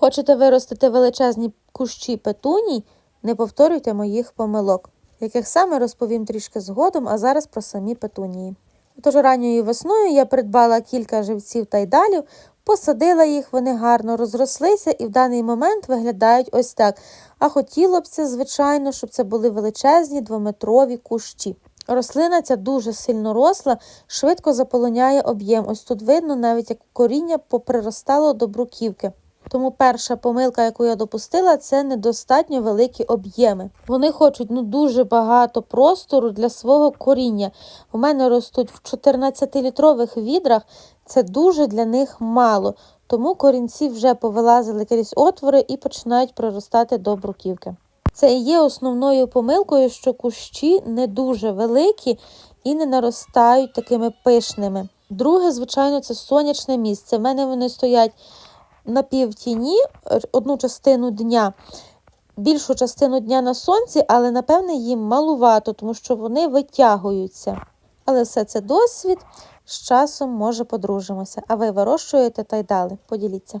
Хочете виростити величезні кущі петуній? Не повторюйте моїх помилок, яких саме розповім трішки згодом, а зараз про самі петунії. Тож ранньою весною я придбала кілька живців тайдалів, посадила їх, вони гарно розрослися і в даний момент виглядають ось так. А хотіло б це, звичайно, щоб це були величезні двометрові кущі. Рослина ця дуже сильно росла, швидко заполоняє об'єм. Ось тут видно, навіть як коріння поприростало до бруківки. Тому перша помилка, яку я допустила, це недостатньо великі об'єми. Вони хочуть ну дуже багато простору для свого коріння. У мене ростуть в 14-літрових відрах. Це дуже для них мало. Тому корінці вже повилазили крізь отвори і починають приростати до бруківки. Це і є основною помилкою, що кущі не дуже великі і не наростають такими пишними. Друге, звичайно, це сонячне місце. У мене вони стоять на півтіні одну частину дня, більшу частину дня на сонці, але напевне їм малувато, тому що вони витягуються. Але все це досвід. З часом, може, подружимося. А ви вирощуєте та й далі. Поділіться.